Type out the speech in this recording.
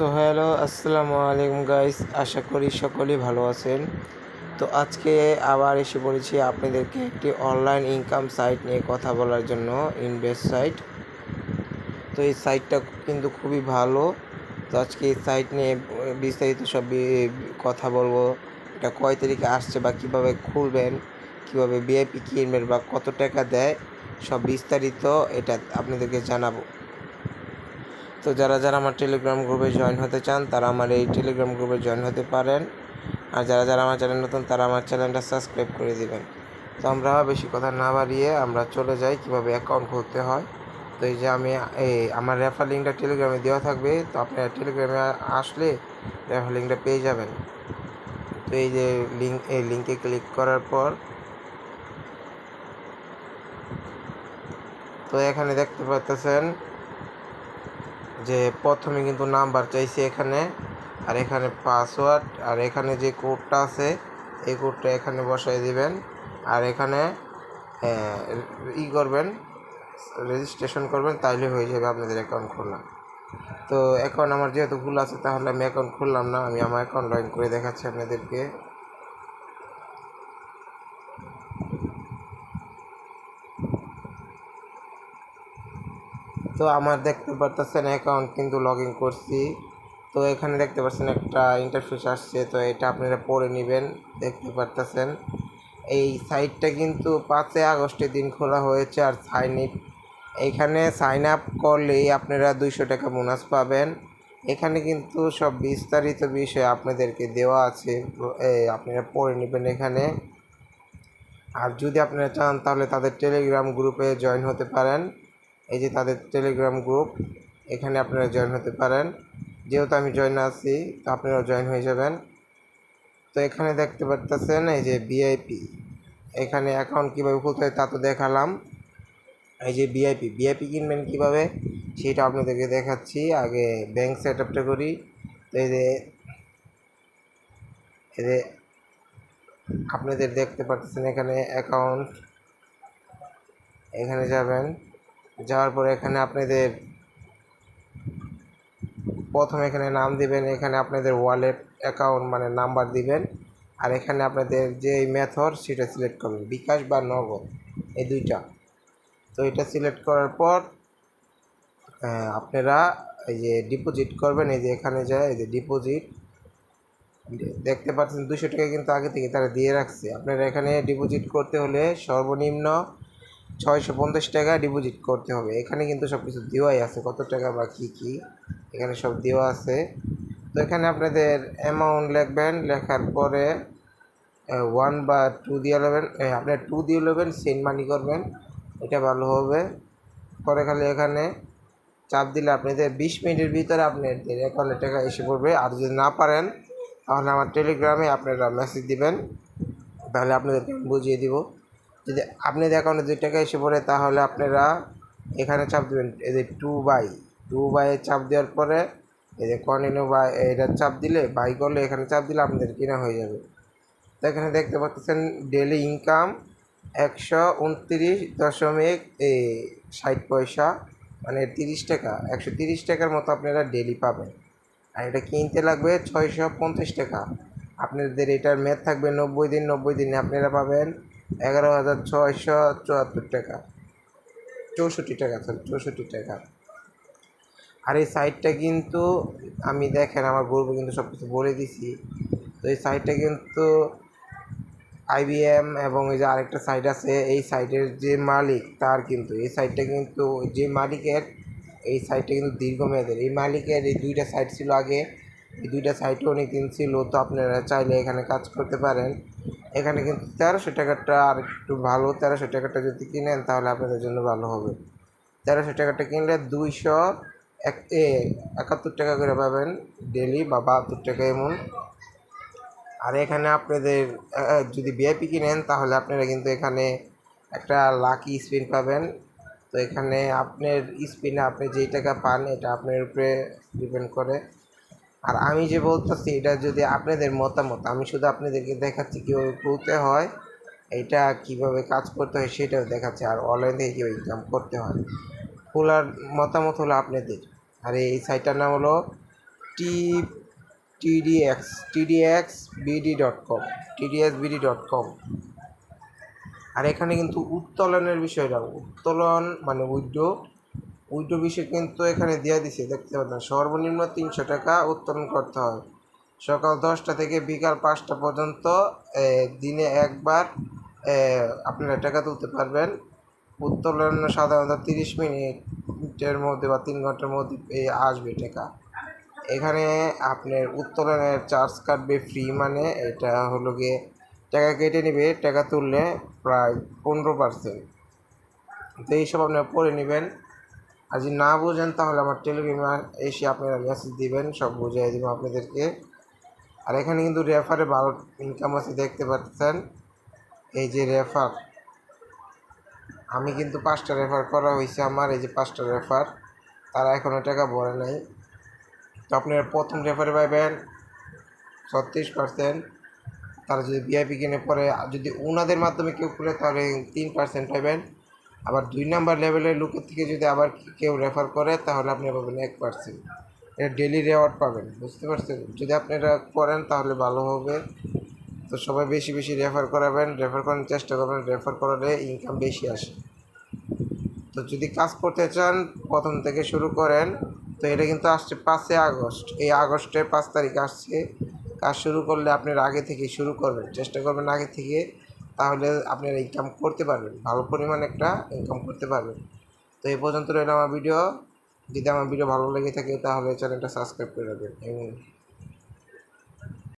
তো হ্যালো, আসসালামু আলাইকুম গাইস আশা করি সকলেই ভালো আছেন। তো আজকে আবার এসে পড়েছি আপনাদেরকে একটি অনলাইন ইনকাম সাইট নিয়ে কথা বলার জন্য ইনভেস্ট সাইট তো এই সাইটটা কিন্তু খুবই ভালো। তো আজকে এই সাইট নিয়ে বিস্তারিত সব কথা বলব। এটা কয় তারিখে আসছে বা কীভাবে খুলবেন, কীভাবে বিআইপি কিনবেন বা কত টাকা দেয়, সব বিস্তারিত এটা আপনাদেরকে জানাব। তো যারা যারা আমার টেলিগ্রাম গ্রুপে জয়েন হতে চান, তারা আমার এই টেলিগ্রাম গ্রুপে জয়েন হতে পারেন। আর যারা যারা আমার চ্যানেল নতুন, তারা আমার চ্যানেলটা সাবস্ক্রাইব করে দিবেন। তো আমরা বেশি কথা না বাড়িয়ে আমরা চলে যাই কীভাবে অ্যাকাউন্ট খুলতে হয়। তো এই যে আমি, এই আমার রেফার লিঙ্কটা টেলিগ্রামে দেওয়া থাকবে, তো আপনারা টেলিগ্রামে আসলে রেফার লিঙ্কটা পেয়ে যাবেন। তো এই যে লিঙ্ক এই লিঙ্কে ক্লিক করার পর, তো এখানে দেখতে পাচ্ছেন যে প্রথমে কিন্তু নাম্বার চাইছে এখানে, আর এখানে পাসওয়ার্ড আর এখানে যে কোডটা আছে, এই কোডটা এখানে বসাই দিবেন। আর এখানে ই করবেন রেজিস্ট্রেশন করবেন, তাইলে হয়ে যাবে আপনাদের অ্যাকাউন্ট খোলা। তো অ্যাকাউন্ট আমার যেহেতু ভুল আছে, তাহলে আমি অ্যাকাউন্ট খুললাম না, আমি আমার অ্যাকাউন্ট লগ করে দেখাচ্ছি আপনাদেরকে। তো আমার দেখতে পারতেছেন অ্যাকাউন্ট কিন্তু লগ ইন করছি। তো এখানে দেখতে পাচ্ছেন একটা ইন্টারফেস আসছে, তো এটা আপনারা পড়ে নেবেন, দেখতে পারতেছেন। এই সাইটটা কিন্তু পাঁচই আগস্টের দিন খোলা হয়েছে আর সাইন ইপ এখানে সাইন আপ করলেই আপনারা দুইশো টাকা বোনাস পাবেন। এখানে কিন্তু সব বিস্তারিত বিষয় আপনাদেরকে দেওয়া আছে আপনারা পড়ে নেবেন এখানে। আর যদি আপনারা চান তাহলে তাদের টেলিগ্রাম গ্রুপে জয়েন হতে পারেন। এই যে তাদের টেলিগ্রাম গ্রুপ এখানে আপনারা জয়েন হতে পারেন। যেহেতু আমি জয়েন আছি, তো আপনারাও জয়েন হয়ে যাবেন। তো এখানে দেখতে পারতেছেন এই যে বিআইপি এখানে অ্যাকাউন্ট কীভাবে খুলতে হয় তা তো দেখালাম। এই যে বিআইপি বিআইপি কিনবেন কীভাবে, সেটা আপনাদেরকে দেখাচ্ছি। আগে ব্যাংক সেট আপটা করি। তো এই যে এই যে আপনাদের দেখতে পাচ্ছেন এখানে অ্যাকাউন্ট এখানে যাবেন। যাওয়ার পরে এখানে আপনাদের প্রথমে এখানে নাম দিবেন, এখানে আপনাদের ওয়ালেট অ্যাকাউন্ট মানে নাম্বার দিবেন, আর এখানে আপনাদের যে মেথড সেটা সিলেক্ট করবেন, বিকাশ বা নগদ, এই দুইটা। তো এটা সিলেক্ট করার পর আপনারা এই যে ডিপোজিট করবেন, এই যে এখানে যায় এই যে ডিপোজিট দেখতে পাচ্ছেন দুশো টাকা কিন্তু আগে থেকে তারা দিয়ে রাখছে। আপনারা এখানে ডিপোজিট করতে হলে সর্বনিম্ন ছয়শো পঞ্চাশ টাকা ডিপোজিট করতে হবে। এখানে কিন্তু সব কিছু দেওয়াই আছে। কত টাকা বা কী কী, এখানে সব দেওয়া আছে। তো এখানে আপনাদের অ্যামাউন্ট লিখবেন, লেখার পরে ওয়ান বা টু দিয়ে নেবেন আপনার টু দিয়ে নেবেন সেন্ড মানি করবেন। এটা ভালো হবে। পরে খালি এখানে চাপ দিলে আপনাদের বিশ মিনিটের ভিতরে আপনাদের অ্যাকাউন্টে টাকা এসে পড়বে। আর যদি না পারেন, তাহলে আমার টেলিগ্রামে আপনারা মেসেজ দিবেন। তাহলে আপনাদেরকে বুঝিয়ে দিব। যদি আপনাদের অ্যাকাউন্টে দুই টাকা এসে পড়ে, তাহলে আপনারা এখানে চাপ দেবেন। এই যে টু বাই টু বাই চাপ দেওয়ার পরে, এই যে কন্টিনিউ বাই এটা চাপ দিলে বাই করলে এখানে চাপ দিলে আপনাদের কেনা হয়ে যাবে। তো এখানে দেখতে পাচ্ছেন ডেলি ইনকাম একশো উনত্রিশ দশমিক ষাট পয়সা মানে তিরিশ টাকা, একশো তিরিশ টাকার মতো আপনারা ডেলি পাবেন। আর এটা কিনতে লাগবে ছয়শো পঞ্চাশ টাকা। আপনাদের এটার মেয়াদ থাকবে নব্বই দিন, নব্বই দিনে আপনারা পাবেন এগারো হাজার ছয়শো চুয়াত্তর টাকা। চৌষট্টি টাকা সরি চৌষট্টি টাকা। আর এই সাইটটা কিন্তু আমি দেখেন, আমার গ্রুপে কিন্তু সব কিছু বলে দিছি। তো এই সাইটটা কিন্তু আইবিএম এবং এই যে আরেকটা সাইট আছে, এই সাইটের যে মালিক, তার কিন্তু, এই সাইটটা কিন্তু, যে মালিকের, এই সাইটটা কিন্তু দীর্ঘমেয়াদের। এই মালিকের এই দুইটা সাইট ছিল আগে, এই দুইটা সাইটও অনেক দিন ছিল, তো আপনারা চাইলে এখানে কাজ করতে পারেন। এখানে কিন্তু তেরোশো টাকাটা আর একটু ভালো, তেরোশো টাকাটা যদি কিনেন তাহলে আপনাদের জন্য ভালো হবে। তেরোশো টাকাটা কিনলে দুইশো এক, এ, একাত্তর টাকা করে পাবেন ডেলি বা বাহাত্তর টাকা এমন। আর এখানে আপনাদের যদি ভিআইপি কিনেন তাহলে আপনারা কিন্তু এখানে একটা লাকি স্পিন পাবেন। তো এখানে আপনার স্পিনে আপনি যেই টাকা পান এটা আপনার উপরে ডিপেন্ড করে। আর আমি যে বলতেছি, এটা যদি আপনাদের মতামত, আমি শুধু আপনাদেরকে দেখাচ্ছি কীভাবে খুলতে হয়, এটা কীভাবে কাজ করতে হয় সেটাও দেখাচ্ছি। আর অনলাইন থেকে কীভাবে ইনকাম করতে হয়, খোলার মতামত হলো আপনাদের। আর এই সাইটটার নাম হলো T TDX TDX BD dot com TDS BD dot com আর এখানে কিন্তু উত্তোলনের বিষয়টা, উত্তোলন মানে উইড্রো উইড্রো বিষয় কিন্তু এখানে দিয়ে দিছে, দেখতে পাচ্ছেন, সর্বনিম্ন তিনশো টাকা উত্তোলন করতে হয়। সকাল দশটা থেকে বিকাল পাঁচটা পর্যন্ত দিনে একবার আপনারা টাকা তুলতে পারবেন। উত্তোলন সাধারণত তিরিশ মিনিটের মধ্যে বা তিন ঘণ্টার মধ্যে আসবে টাকা। এখানে আপনার উত্তোলনের চার্জ কাটবে ফ্রি মানে এটা হলো গিয়ে টাকা কেটে নেবে, টাকা তুললে প্রায় পনেরো পার্সেন্ট। তো এইসব আপনারা পড়ে নেবেন। আর যদি না বোঝেন তাহলে আমার টেলিগ্রামে এসে আপনারা মেসেজ দিবেন, সব বুঝিয়ে দেবো আপনাদেরকে। আর এখানে কিন্তু রেফারে ভালো ইনকাম আছে, দেখতে পাচ্ছেন। এই যে রেফার আমি কিন্তু পাঁচটা রেফার করা হয়েছে আমার, এই যে পাঁচটা রেফার তারা এখনও টাকা ভরে নাই। তো আপনারা প্রথম রেফারে পাবেন ছত্রিশ পার্সেন্ট তারা যদি ভিআইপি কিনে পরে, যদি ওনাদের মাধ্যমে কেউ খুলে, তাহলে তিন পার্সেন্ট পাবেন আবার দুই নাম্বার লেভেলের লোকের থেকে যদি আবার কেউ রেফার করে, তাহলে আপনি পাবেন এক পার্সেন্ট এটা ডেলি রেওয়ার্ড পাবেন, বুঝতে পারছেন? যদি আপনারা করেন, তাহলে ভালো হবে। তো সবাই বেশি বেশি রেফার করাবেন রেফার করার চেষ্টা করবেন রেফার করালে ইনকাম বেশি আসে। তো যদি কাজ করতে চান, প্রথম থেকে শুরু করেন, তো এটা কিন্তু আসছে পাঁচই আগস্ট। এই আগস্টে পাঁচ তারিখ আসছে। কাজ শুরু করলে আপনার আগে থেকে শুরু করবেন, চেষ্টা করবেন আগে থেকে তাহলে আপনারা ইনকাম করতে পারবেন। ভালো পরিমাণ একটা ইনকাম করতে পারবেন। তো এই পর্যন্ত রইল আমার ভিডিও যদি আমার ভিডিও ভালো লেগে থাকে তাহলে চ্যানেলটা সাবস্ক্রাইব করে রাখবেন এবং